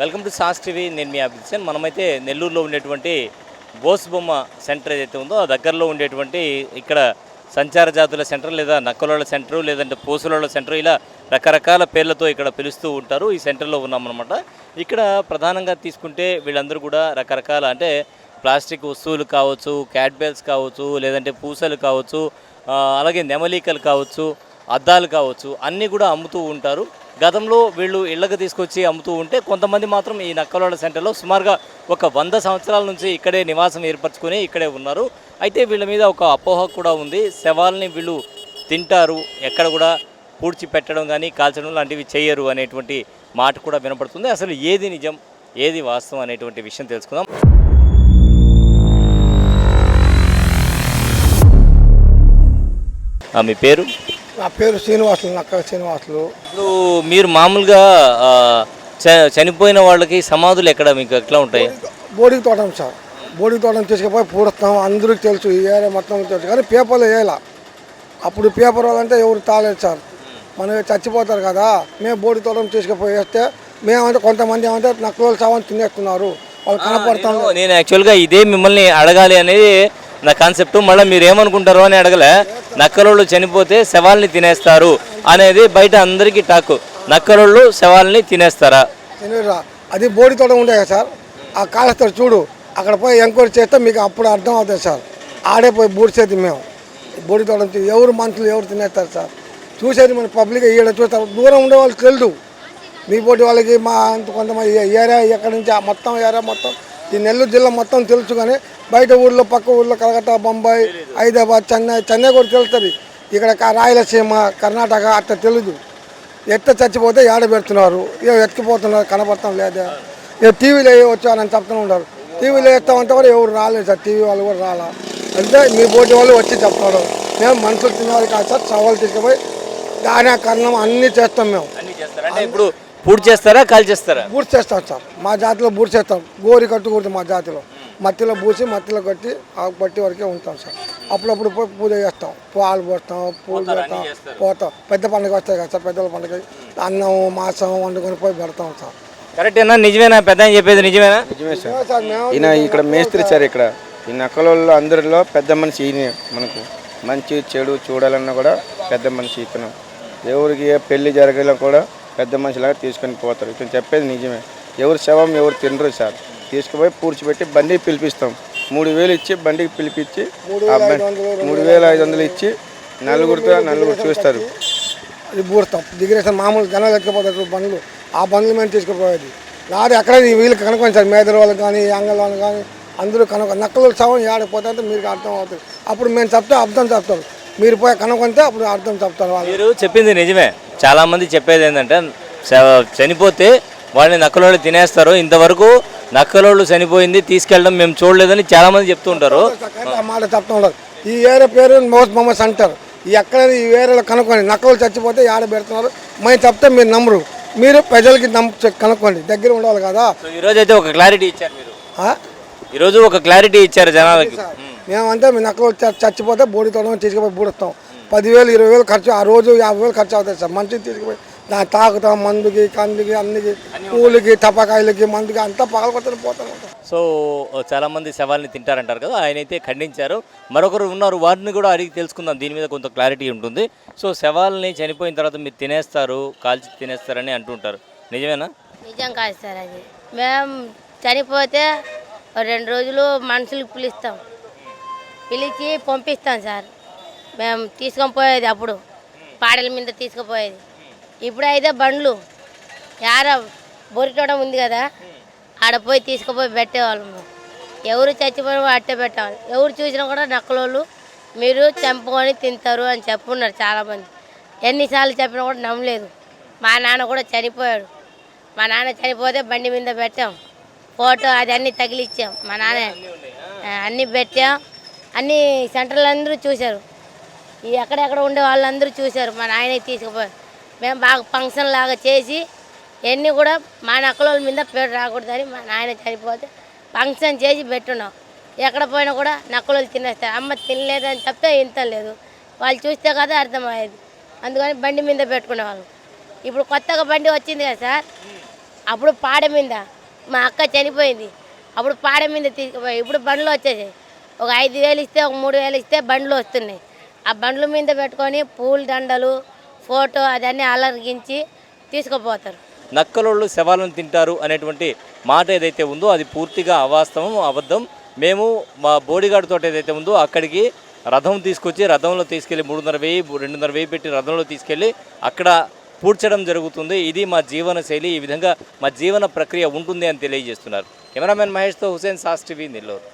Welcome to sauce TV. నేను మీ అభిషన్ మనమైతే నెల్లూరులో ఉండేటువంటి బోసుబొమ్మ సెంటర్ ఏదైతే ఉందో ఆ దగ్గరలో ఉండేటువంటి ఇక్కడ సంచార జాతుల సెంటర్ లేదా నక్కలోళ్ళ సెంటర్ లేదంటే పూసలోళ్ళ సెంటర్ ఇలా రకరకాల పేర్లతో ఇక్కడ పిలుస్తూ ఉంటారు. ఈ సెంటర్లో ఉన్నామన్నమాట. ఇక్కడ ప్రధానంగా తీసుకుంటే వీళ్ళందరూ కూడా రకరకాల అంటే ప్లాస్టిక్ వస్తువులు కావచ్చు క్యాడ్బెల్స్ కావచ్చు లేదంటే పూసలు కావచ్చు అలాగే నెమలికలు కావచ్చు అద్దాలు కావచ్చు అన్నీ కూడా అమ్ముతూ ఉంటారు. గతంలో వీళ్ళు ఇళ్ళకు తీసుకొచ్చి అమ్ముతూ ఉంటే కొంతమంది మాత్రం ఈ నక్కలోళ్ళ సెంటర్లో సుమారుగా ఒక వంద సంవత్సరాల నుంచి ఇక్కడే నివాసం ఏర్పరచుకొని ఇక్కడే ఉన్నారు. అయితే వీళ్ళ మీద ఒక అపోహ కూడా ఉంది. శవాల్ని వీళ్ళు తింటారు. ఎక్కడ కూడా పూడ్చి పెట్టడం కానీ కాల్చడం లాంటివి చేయరు అనేటువంటి మాట కూడా వినపడుతుంది. అసలు ఏది నిజం ఏది వాస్తవం అనేటువంటి విషయం తెలుసుకుందాం. ఆ, మీ పేరు? నా పేరు శ్రీనివాసులు నక్క శ్రీనివాసులు. ఇప్పుడు మీరు మామూలుగా ఆ, చ- చనిపోయిన వాళ్ళకి సమాధులు ఎక్కడ మీకు ఎట్లా ఉంటాయి? బోడికి తోటం సార్. బోడికి తోటం తీసుకుపోయి పూడుస్తాం అందరికి తెలుసు ఈ ఏరియా మొత్తం తెలుసు కానీ పేపర్లో వేయాల. అప్పుడు పేపర్ వాళ్ళంటే ఎవరు తాలేదు సార్. మనం చచ్చిపోతారు కదా మేము బోడి తోటం తీసుకుపోయి వేస్తే మేమంటే కొంతమంది ఏమంటే నక్కుల సామాన్ తినేస్తున్నారు. వాళ్ళు కనపడతాం నేను- యాక్చువల్గా ఇదే మిమ్మల్ని అడగాలి అనేది నా కాన్సెప్ట్ మళ్ళీ మీరు ఏమనుకుంటారో అని అడగలే. నక్కలోళ్ళు చనిపోతే శవాల్ని తినేస్తారు అనేది బయట అందరికీ టాక్. నక్కలోళ్ళు శవాల్ని తినేస్తారా? తినేరా. అది బోడి తోట ఉండే కదా సార్. ఆ కాళేస్తారు చూడు. అక్కడ పోయి ఎంక్వైరీ చేస్తే మీకు అప్పుడు అర్థం అవుతుంది సార్. ఆడే పోయి బూడిసేది మేము. బోడి తోట ఎవరు మనుషులు ఎవరు తినేస్తారు సార్? చూసేది మన పబ్లిక్ ఈడ చూస్తారు. దూరం ఉండే వాళ్ళు తెలియదు మీ పోటీ వాళ్ళకి మా కొంతమంది ఏరియా ఎక్కడి నుంచి ఆ మొత్తం ఏరియా మొత్తం ఈ నెల్లూరు జిల్లా మొత్తం తెలుసు కానీ బయట ఊళ్ళో పక్క ఊళ్ళో కలకత్తా బొంబాయి హైదరాబాద్ చెన్నై చెన్నై కూడా తెలుస్తుంది. ఇక్కడ రాయలసీమ కర్ణాటక అట్లా తెలీదు. ఎట్ట చచ్చిపోతే ఏడ పెడుతున్నారు? ఏ ఎక్కిపోతున్నారు కనపడతాం లేదా? ఏ టీవీలో వచ్చానని చెప్తూ ఉంటారు. టీవీలో వేస్తామంటే కూడా ఎవరు రాలేదు సార్. టీవీ వాళ్ళు కూడా రాలా. అంటే మీ పోటీ వాళ్ళు వచ్చి చెప్తున్నారు మేము మనుషులు తినేవాళ్ళు కాదు సార్. సవాళ్ళు తీసుకుపోయి దాని కర్ణం అన్నీ చేస్తాం మేము. ఇప్పుడు పూర్తి చేస్తారా కాల్ చేస్తారా? బూడ్స్ చేస్తాం సార్. మా జాతిలో బూడ్స్ చేస్తాం. గోరి కట్టుకూడదు మా జాతిలో. మట్టిలో పూసి మట్టిలో కట్టి ఆ బట్టి వరకే ఉంటాం సార్. అప్పుడప్పుడు పోయి పూజ చేస్తాం. పాలు పోస్తాం పూలు పెడతాం. పోతాం. పెద్ద పండుగ వస్తాయి కదా సార్. పెద్దల పండుగ. అన్నం మాంసం వండుకొని పోయి పెడతాం సార్. కరెక్టేనా నిజమేనా? పెద్ద ఆయన చెప్పేది నిజమేనా? నిజమే సార్. ఈయన ఇక్కడ మేస్త్రి సార్. ఇక్కడ. ఈ నక్కలలో అందరిలో పెద్ద మనిషి ఈయన మనకు. మంచి చెడు చూడాలన్నా కూడా పెద్ద మనిషి ఇతను. ఎవరికి ఏ పెళ్ళి జరగాలో కూడా పెద్ద మనిషిలాగా తీసుకొని పోతారు. ఇతను చెప్పేది నిజమే. ఎవరు శవం ఎవరు తినరు సార్. తీసుకుపోయి పూడ్చిపెట్టి బండికి పిలిపిస్తాం. మూడు వేలు ఇచ్చి బండికి పిలిపించి మూడు వేల ఐదు వందలు ఇచ్చి నలుగురితో నలుగురు చూస్తారు. అది బూడతాం దిగిరేసిన మామూలు జనాలు ఎక్కిపోతారు బండ్లు. ఆ బండ్లు మేము తీసుకుపోయేది నాది ఎక్కడ వీళ్ళకి కనుక్కోండి సార్. మేదల వాళ్ళకి కానీ అంగల్ వాళ్ళకి కానీ అందరూ కనుక నక్కలు సవం ఏడపోతే అంటే మీకు అర్థం అవుతుంది అప్పుడు మేము చెప్తే అర్థం చెప్తారు. మీరు పోయి కనుక్కుంటే అప్పుడు అర్థం చెప్తారు వాళ్ళు. మీరు చెప్పింది నిజమే. చాలా మంది చెప్పేది ఏంటంటే చనిపోతే వాళ్ళని నక్కలోళ్ళు తినేస్తారు. ఇంతవరకు నక్కలోళ్ళు చనిపోయింది తీసుకెళ్ళడం మేము చూడలేదని చాలా మంది చెప్తూ ఉంటారు. మాట చెప్తా ఉండదు. ఈ ఏరియా పేరు మోస్ట్ మమ్మస్ అంటారు. ఈ ఎక్కడ ఈ ఏరియాలో కనుక్కోండి. నక్కలు చచ్చిపోతే ఏడ పెడుతున్నారు? మేము చెప్తే మీరు నమ్మరు. మీరు ప్రజలకి నమ్ము కనుక్కోండి. దగ్గర ఉండాలి కదా. ఈరోజు అయితే ఒక క్లారిటీ ఇచ్చారు మీరు? ఈరోజు ఒక క్లారిటీ ఇచ్చారు జనాలకి. మేమంటే మీ నక్కలు చచ్చిపోతే బోడి తోటం తీసుకుపోయి బూడుస్తాం. పదివేలు ఇరవై వేలు ఖర్చు ఆ రోజు యాభై వేలు ఖర్చు అవుతుంది సార్. మంచిగా తీసుకుపోయి దాన్ని తాగుతాం మందుకి కందుకి అన్నికి పూలకి టపాకాయలకి మందుకి అంతా పగలకొత్తని పోతాం. ఉంటాం సో చాలా మంది శవాల్ని తింటారంటారు కదా ఆయన అయితే ఖండించారు. మరొకరు ఉన్నారు వారిని కూడా అడిగి తెలుసుకుందాం. దీని మీద కొంత క్లారిటీ ఉంటుంది. సో శవాల్ని చనిపోయిన తర్వాత మీరు తినేస్తారు కాల్చి తినేస్తారని అంటుంటారు. నిజమేనా? నిజం కాదు సార్ అది. మేము చనిపోతే రెండు రోజులు మనుషులకు పిలుస్తాం. పిలిచి పంపిస్తాం సార్. మేము తీసుకొని పోయేది అప్పుడు. పాడల మీద తీసుకుపోయేది. ఇప్పుడు అయితే బండ్లు. యార బొరిటోడం ఉంది కదా ఆడ పోయి తీసుకుపోయి పెట్టేవాళ్ళము ఎవరు చచ్చిపోయిన అట్టే పెట్టేవాళ్ళు ఎవరు చూసినా కూడా నక్కలోళ్ళు మీరు చంపుకొని తింటారు అని చెప్పున్నారు చాలామంది. ఎన్నిసార్లు చెప్పినా కూడా నమ్మలేదు. మా నాన్న కూడా చనిపోయాడు. మా నాన్న చనిపోతే బండి మీద పెట్టాం. ఫోటో అది అన్నీ తగిలిచ్చాం. మా నాన్న అన్నీ పెట్టాం. అన్ని సెంటర్లు అందరూ చూశారు. ఈ ఎక్కడెక్కడ ఉండే వాళ్ళందరూ చూశారు. మా నాయన తీసుకుపోయారు మేము బాగా ఫంక్షన్ లాగా చేసి ఎన్ని కూడా మా నక్కల మీద పేరు రాకూడదని మా నాయన చనిపోతే ఫంక్షన్ చేసి పెట్టున్నాం. ఎక్కడ పోయినా కూడా నక్కలు తినేస్తారు. అమ్మ తినలేదని చెప్తే ఇంత లేదు. వాళ్ళు చూస్తే కదా అర్థమయ్యేది. అందుకని బండి మీద పెట్టుకునేవాళ్ళం. ఇప్పుడు కొత్తగా బండి వచ్చింది కదా సార్ అప్పుడు పాడ మీద మా అక్క చనిపోయింది. అప్పుడు పాడ మీద తీసుకుపోయి ఇప్పుడు బండ్లు వచ్చేసాయి. ఒక ఐదు వేలు ఇస్తే ఒక మూడు వేలు ఇస్తే బండ్లు వస్తున్నాయి. ఆ బండ్ల మీద పెట్టుకొని పూల దండలు ఫోటో అదన్నీ అలరిగించి తీసుకుపోతారు. నక్కలోళ్ళు శవాలను తింటారు అనేటువంటి మాట ఏదైతే ఉందో అది పూర్తిగా అవాస్తవం అబద్ధం. మేము మా బోడిగాడు తోట ఏదైతే ఉందో అక్కడికి రథం తీసుకొచ్చి రథంలో తీసుకెళ్ళి మూడున్నర వెయ్యి రెండున్నర వెయ్యి పెట్టి రథంలో తీసుకెళ్ళి అక్కడ పూడ్చడం జరుగుతుంది. ఇది మా జీవన శైలి ఈ విధంగా మా జీవన ప్రక్రియ ఉంటుంది అని తెలియజేస్తున్నారు. కెమెరామెన్ మహేష్తో హుసేన్ సాస్ టీవీ నెల్లూరు.